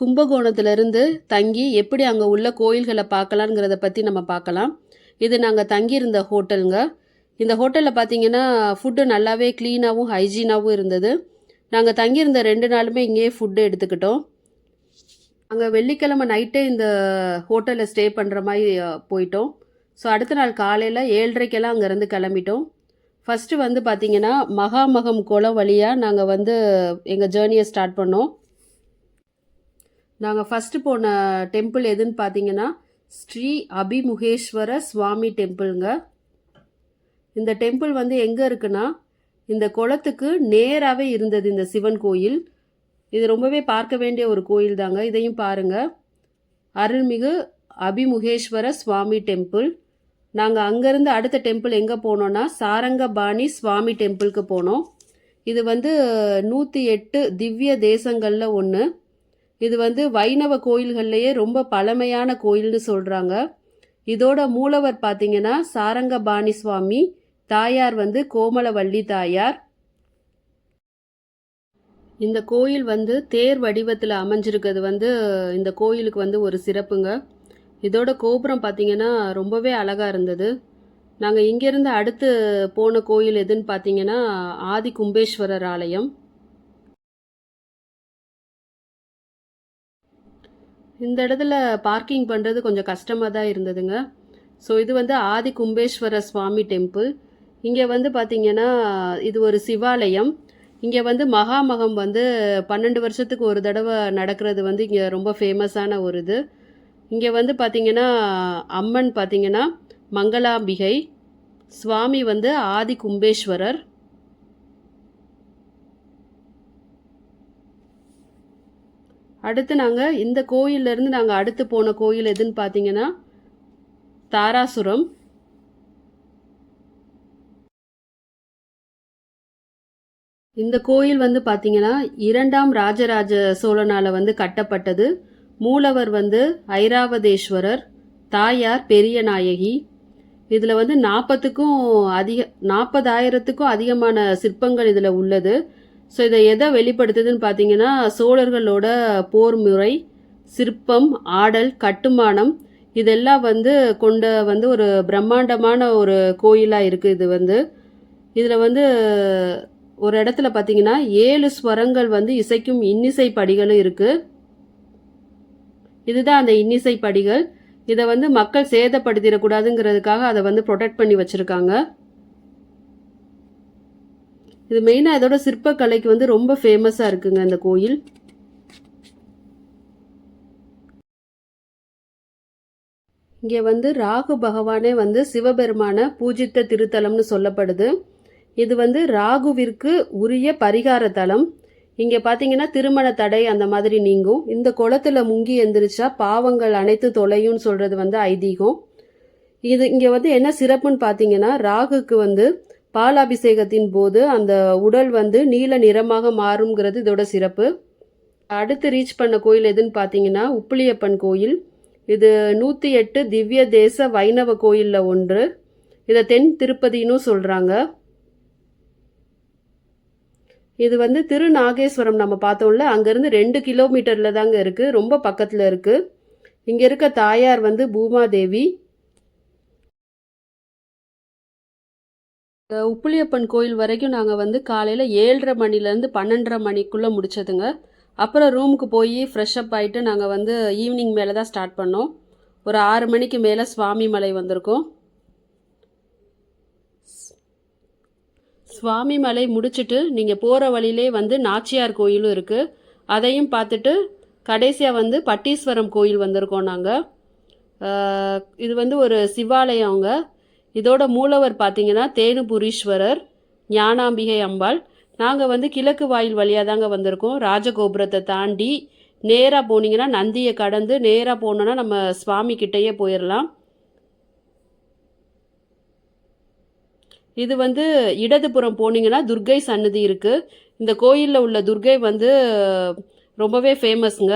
கும்பகோணத்துலேருந்து தங்கி எப்படி அங்கே உள்ள கோயில்களை பார்க்கலாங்கிறத பற்றி நம்ம பார்க்கலாம். இது நாங்கள் தங்கியிருந்த ஹோட்டலுங்க. இந்த ஹோட்டலில் பார்த்தீங்கன்னா ஃபுட்டு நல்லாவே க்ளீனாகவும் ஹைஜீனாகவும் இருந்தது. நாங்கள் தங்கியிருந்த ரெண்டு நாளுமே இங்கேயே ஃபுட்டு எடுத்துக்கிட்டோம். அங்கே வெள்ளிக்கிழமை நைட்டே இந்த ஹோட்டலில் ஸ்டே பண்ணுற மாதிரி போயிட்டோம். ஸோ அடுத்த நாள் காலையில் ஏழரைக்கெல்லாம் அங்கேருந்து கிளம்பிட்டோம். ஃபஸ்ட்டு வந்து பார்த்திங்கன்னா மகாமகம் குளம் வழியாக நாங்கள் வந்து எங்கள் ஜேர்னியை ஸ்டார்ட் பண்ணோம். நாங்கள் ஃபஸ்ட்டு போன டெம்பிள் எதுன்னு பார்த்தீங்கன்னா ஸ்ரீ அபிமுகேஸ்வர சுவாமி டெம்பிளுங்க இந்த டெம்பிள் வந்து எங்கே இருக்குன்னா இந்த குளத்துக்கு நேராகவே இருந்தது இந்த சிவன் கோயில். இது ரொம்பவே பார்க்க வேண்டிய ஒரு கோயில் தாங்க. இதையும் பாருங்கள் அருள்மிகு அபிமுகேஸ்வர சுவாமி டெம்பிள் நாங்கள் அங்கேருந்து அடுத்த டெம்பிள் எங்கே போனோன்னா சாரங்கபாணி சுவாமி டெம்பிளுக்கு போனோம். இது வந்து நூற்றி எட்டு திவ்ய தேசங்களில் ஒன்று இது வந்து வைணவ கோயில்கள்லேயே ரொம்ப பழமையான கோயில்னு சொல்கிறாங்க இதோட மூலவர் பார்த்தீங்கன்னா சாரங்கபாணி சுவாமி தாயார் வந்து கோமலவள்ளி தாயார். இந்த கோயில் வந்து தேர் வடிவத்தில் அமைஞ்சிருக்கிறது வந்து இந்த கோயிலுக்கு வந்து ஒரு சிறப்புங்க. இதோட கோபுரம் பார்த்திங்கன்னா ரொம்பவே அழகாக இருந்தது. நாங்கள் இங்கேருந்து அடுத்து போன கோயில் எதுன்னு பார்த்தீங்கன்னா ஆதி கும்பேஸ்வரர் ஆலயம். இந்த இடத்துல பார்க்கிங் பண்ணுறது கொஞ்சம் கஷ்டமாக தான் இருந்ததுங்க. ஸோ இது வந்து ஆதி கும்பேஸ்வர சுவாமி டெம்பிள் இங்கே வந்து பார்த்திங்கன்னா இது ஒரு சிவாலயம். இங்கே வந்து மகாமகம் வந்து பன்னெண்டு வருஷத்துக்கு ஒரு தடவை நடக்கிறது வந்து இங்கே ரொம்ப ஃபேமஸான ஒரு இது. இங்கே வந்து பார்த்திங்கன்னா அம்மன் பார்த்திங்கன்னா மங்களாம்பிகை. சுவாமி வந்து ஆதி கும்பேஸ்வரர். அடுத்து நாங்கள் இந்த கோயில்லேருந்து நாங்கள் அடுத்து போன கோயில் எதுன்னு பார்த்தீங்கன்னா தாராசுரம். இந்த கோயில் வந்து பார்த்தீங்கன்னா இரண்டாம் ராஜராஜ சோழனால் வந்து கட்டப்பட்டது. மூலவர் வந்து ஐராவதேஸ்வரர் தாயார் பெரிய நாயகி. இதில் வந்து நாற்பத்துக்கும் அதிக நாற்பதாயிரத்துக்கும் அதிகமான சிற்பங்கள் இதில் உள்ளது. ஸோ இதை எதை வெளிப்படுத்துதுன்னு பார்த்தீங்கன்னா சோழர்களோட போர் முறை சிற்பம் ஆடல் கட்டுமானம் இதெல்லாம் வந்து கொண்ட வந்து ஒரு பிரம்மாண்டமான ஒரு கோயிலாக இருக்குது இது வந்து. இதில் வந்து ஒரு இடத்துல பார்த்தீங்கன்னா ஏழு ஸ்வரங்கள் வந்து இசைக்கும் இன்னிசை படிகளும் இருக்குது இதுதான் அந்த இன்னிசை படிகள். இதை வந்து மக்கள் சேதப்படுத்திடக்கூடாதுங்கிறதுக்காக அதை வந்து ப்ரொடெக்ட் பண்ணி வச்சுருக்காங்க. இது மெயினாக இதோட சிற்பக்கலைக்கு வந்து ரொம்ப ஃபேமஸாக இருக்குங்க இந்த கோயில். இங்கே வந்து ராகு பகவானே வந்து சிவபெருமான பூஜித்த திருத்தலம்னு சொல்லப்படுது. இது வந்து ராகுவிற்கு உரிய பரிகார தலம். இங்கே பார்த்தீங்கன்னா திருமண தடை அந்த மாதிரி நீங்கும். இந்த குளத்துல முங்கி எந்திரிச்சா பாவங்கள் அனைத்து தொலையும்னு சொல்கிறது வந்து ஐதீகம். இது இங்கே வந்து என்ன சிறப்புன்னு பார்த்தீங்கன்னா ராகுக்கு வந்து பாலாபிஷேகத்தின் போது அந்த உடல் வந்து நீல நிறமாக மாறுங்கிறது இதோட சிறப்பு. அடுத்து ரீச் பண்ண கோயில் எதுன்னு பார்த்தீங்கன்னா உப்பிலியப்பன் கோயில். இது நூற்றி எட்டு திவ்ய தேச வைணவ கோயிலில் ஒன்று. இதை தென் திருப்பதின்னு சொல்கிறாங்க இது வந்து திருநாகேஸ்வரம் நம்ம பார்த்தோம்ல அங்கேருந்து ரெண்டு கிலோமீட்டரில் தாங்க இருக்குது ரொம்ப பக்கத்தில் இருக்குது இங்கே இருக்க தாயார் வந்து பூமாதேவி. இந்த உப்புளியப்பன் கோயில் வரைக்கும் நாங்கள் வந்து காலையில் ஏழரை மணிலேருந்து பன்னெண்டரை மணிக்குள்ளே முடிச்சதுங்க. அப்புறம் ரூமுக்கு போய் ஃப்ரெஷ்அப் ஆகிட்டு நாங்கள் வந்து ஈவினிங் மேலே தான் ஸ்டார்ட் பண்ணோம். ஒரு ஆறு மணிக்கு மேலே சுவாமி மலை வந்திருக்கோம். சுவாமி மலை முடிச்சுட்டு நீங்கள் போகிற வழியிலே வந்து நாச்சியார் கோயிலும் இருக்குது அதையும் பார்த்துட்டு கடைசியாக வந்து பட்டீஸ்வரம் கோயில் வந்திருக்கோம் நாங்கள் இது வந்து ஒரு சிவாலயங்க இதோட மூலவர் பார்த்தீங்கன்னா தேனுபுரீஸ்வரர் ஞானாம்பிகை அம்பாள். நாங்கள் வந்து கிழக்கு வாயில் வழியாக தாங்க வந்திருக்கோம். ராஜகோபுரத்தை தாண்டி நேராக போனீங்கன்னா நந்தியை கடந்து நேராக போனோன்னா நம்ம சுவாமி கிட்டேயே போயிடலாம் இது வந்து இடதுபுறம் போனீங்கன்னா துர்க்கை சன்னதி இருக்குது இந்த கோயிலில் உள்ள துர்க்கை வந்து ரொம்பவே ஃபேமஸ்ங்க